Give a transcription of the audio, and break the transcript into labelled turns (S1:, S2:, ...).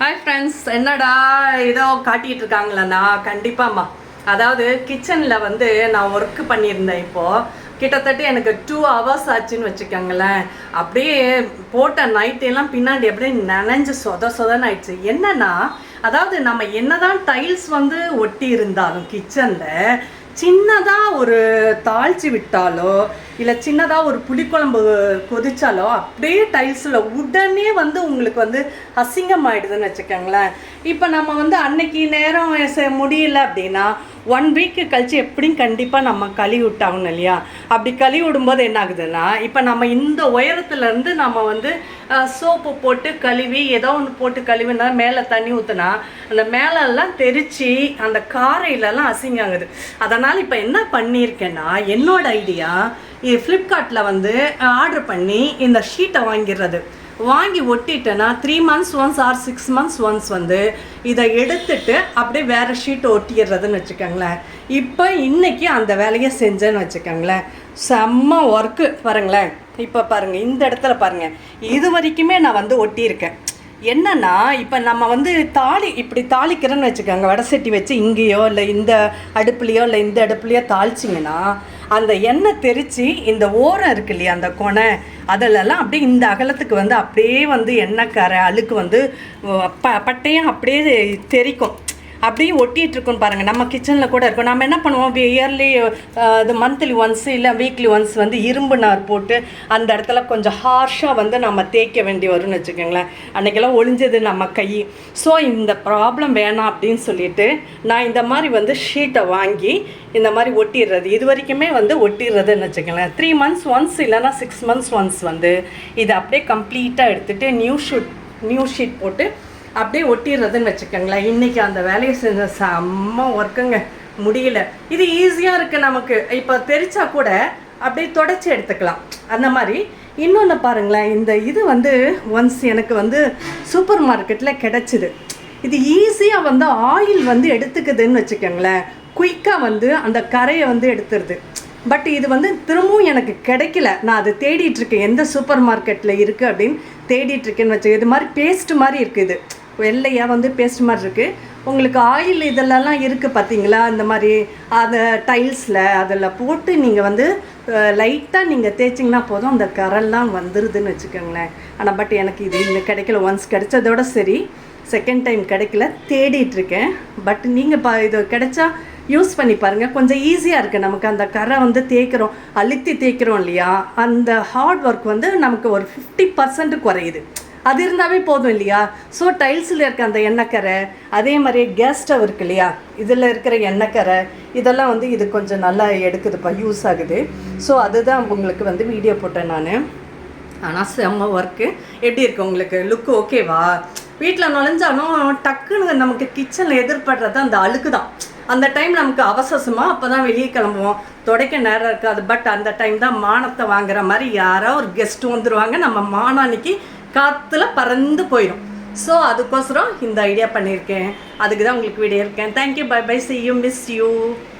S1: Hi friends என்னடா ஏதோ காட்டிட்டு இருக்காங்களண்ணா கண்டிப்பாம்மா அதாவது கிச்சனில் வந்து நான் ஒர்க் பண்ணியிருந்தேன் இப்போது கிட்டத்தட்ட எனக்கு டூ ஹவர்ஸ் ஆச்சுன்னு வச்சுக்கோங்களேன். அப்படியே போட்ட நைட்டெல்லாம் பின்னாடி அப்படியே நனைஞ்சு சொத சொதன்னு ஆயிடுச்சு. என்னன்னா அதாவது நம்ம என்னதான் டைல்ஸ் வந்து ஒட்டி இருந்தாலும் கிச்சனில் சின்னதாக ஒரு தாழ்ச்சி விட்டாலோ இல்லை சின்னதாக ஒரு புளிக்குழம்பு கொதிச்சாலோ அப்படியே டைல்ஸில் உடனே வந்து உங்களுக்கு வந்து அசிங்கமாயிடுதுன்னு வச்சுக்கோங்களேன். இப்போ நம்ம வந்து அன்னைக்கு நேரம் முடியல அப்படின்னா ஒன் வீக்கு கழித்து எப்படியும் கண்டிப்பாக நம்ம கழுவி விட்டாகணும் இல்லையா? அப்படி கழுவி விடும்போது என்ன ஆகுதுன்னா இப்போ நம்ம இந்த உயரத்துலேருந்து நம்ம வந்து சோப்பு போட்டு கழுவி ஏதோ ஒன்று போட்டு கழுவினா மேலே தண்ணி ஊற்றுனா அந்த மேலெல்லாம் தெரித்து அந்த காரையிலலாம் அசிங்காகுது அதனால் இப்போ என்ன பண்ணியிருக்கேன்னா என்னோட ஐடியா ஃப்ளிப்கார்ட்டில் வந்து ஆர்டர் பண்ணி இந்த ஷீட்டை வாங்கிடுறது வாங்கி ஒட்டிட்டேன்னா three months once or six months once வந்து இதை எடுத்துட்டு அப்படியே வேறு ஷீட் ஒட்டிடுறதுன்னு வச்சுக்கோங்களேன். இப்போ இன்றைக்கி அந்த வேலையை செஞ்சேன்னு வச்சுக்கோங்களேன். செம்ம ஒர்க்கு பாருங்களேன். இப்போ பாருங்கள் இந்த இடத்துல பாருங்கள் இது வரைக்குமே நான் வந்து ஒட்டியிருக்கேன். என்னன்னா இப்போ நம்ம வந்து தாளி இப்படி தாளிக்கிறேன்னு வச்சுக்கோங்க. வடை சட்டி வச்சு இங்கேயோ இல்லை இந்த அடுப்புலையோ இல்லை இந்த அடுப்புலையோ தாளிச்சிங்கன்னா அந்த எண்ணெய் தெரித்து இந்த ஓரம் இருக்கு இல்லையா அந்த கொனை அதிலெல்லாம் அப்படியே இந்த அகலத்துக்கு வந்து அப்படியே வந்து எண்ணெய் கரை அழுக்கு வந்து ப பட்டையும் அப்படியே தெரிக்கும். அப்படியே ஒட்டிகிட்டு இருக்கும் பாருங்கள் நம்ம கிச்சனில் கூட இருக்கும். நம்ம என்ன பண்ணுவோம்? இயர்லி இது மந்த்லி ஒன்ஸ் இல்லை வீக்லி ஒன்ஸ் வந்து இரும்பு நார் போட்டு அந்த இடத்துல கொஞ்சம் ஹார்ஷாக வந்து நம்ம தேய்க்க வேண்டி வரும்னு வச்சுக்கோங்களேன். அன்றைக்கெல்லாம் ஒளிஞ்சது நம்ம கை. ஸோ இந்த ப்ராப்ளம் வேணாம் அப்படின்னு சொல்லிட்டு நான் இந்த மாதிரி வந்து ஷீட்டை வாங்கி இந்த மாதிரி ஒட்டிடுறது. இது வரைக்குமே வந்து ஒட்டிடுறதுன்னு வச்சுக்கோங்களேன். த்ரீ மந்த்ஸ் ஒன்ஸ் இல்லைன்னா சிக்ஸ் மந்த்ஸ் ஒன்ஸ் வந்து இதை அப்படியே கம்ப்ளீட்டாக எடுத்துகிட்டு நியூ ஷூட் நியூ ஷீட் போட்டு அப்படியே ஒட்டிடுறதுன்னு வச்சுக்கோங்களேன். இன்றைக்கி அந்த வேலையை செஞ்ச செம்ம ஒர்க்குங்க முடியல. இது ஈஸியாக இருக்குது நமக்கு. இப்போ தெரிச்சா கூட அப்படியே தொடச்சி எடுத்துக்கலாம். அந்த மாதிரி. இன்னொன்று பாருங்களேன். இந்த இது வந்து ஒன்ஸ் எனக்கு வந்து சூப்பர் மார்க்கெட்டில் கிடச்சிது. இது ஈஸியாக வந்து ஆயில் வந்து எடுத்துக்குதுன்னு வச்சுக்கோங்களேன். குயிக்காக வந்து அந்த கரையை வந்து எடுத்துருது. பட் இது வந்து திரும்பவும் எனக்கு கிடைக்கல. நான் அதை தேடிட்டுருக்கேன் எந்த சூப்பர் மார்க்கெட்டில் இருக்குது அப்படின்னு தேடிட்டுருக்கேன்னு வச்சு இது மாதிரி பேஸ்ட் மாதிரி இருக்குது இது. வெள்ளையாக வந்து பேஸ்ட் மாதிரி இருக்குது உங்களுக்கு ஆயில் இதெல்லாம் இருக்குது பார்த்தீங்களா இந்த மாதிரி அதை டைல்ஸில் அதில் போட்டு நீங்கள் வந்து லைட்டாக நீங்கள் தேய்ச்சிங்கன்னா போதும் அந்த கரெல்லாம் வந்துடுதுன்னு வச்சுக்கோங்களேன். ஆனால் பட் எனக்கு இது இங்கே கிடைக்கல. ஒன்ஸ் கிடைச்சதோட சரி செகண்ட் டைம் கிடைக்கல. தேடிட்டுருக்கேன். பட் நீங்கள் பா இது கிடைச்சா யூஸ் பண்ணி பாருங்கள் கொஞ்சம் ஈஸியாக இருக்குது நமக்கு அந்த கரை வந்து தேய்க்கிறோம் அழுத்தி தேய்க்கிறோம் இல்லையா? அந்த ஹார்ட் ஒர்க் வந்து நமக்கு ஒரு ஃபிஃப்டி பர்சன்ட் குறையுது. அது இருந்தாவே போதும் இல்லையா? ஸோ டைல்ஸில் இருக்க அந்த எண்ணெய்க்கரை அதே மாதிரி கேஸ் ஸ்டவ் இருக்கு இல்லையா? இதில் இருக்கிற எண்ணெய்க்கரை இதெல்லாம் வந்து இது கொஞ்சம் நல்லா எடுக்குதுப்பா யூஸ் ஆகுது. ஸோ அதுதான் உங்களுக்கு வந்து வீடியோ போட்டேன் நான். ஆனால் செம்ம ஒர்க்கு எப்படி இருக்கு உங்களுக்கு? லுக்கு ஓகேவா வீட்டில் நுழைஞ்சாலும் டக்குன்னு நமக்கு கிச்சனில் எதிர்படுறது அந்த அழுக்கு தான் அந்த டைம் நமக்கு அவசரமாக அப்போ தான் வெளியே கிளம்புவோம். துடைக்க நேரம் இருக்காது. பட் அந்த டைம் தான் மானத்தை வாங்குற மாதிரி யாரோ ஒரு கெஸ்ட் வந்துடுவாங்க நம்ம மானானிக்கு அன்னைக்கு காற்றுல பறந்து போயிடும். ஸோ அதுக்கோசரம் இந்த ஐடியா பண்ணியிருக்கேன் அதுக்கு தான் உங்களுக்கு வீடியோ இருக்கேன் thank you bye bye see you miss you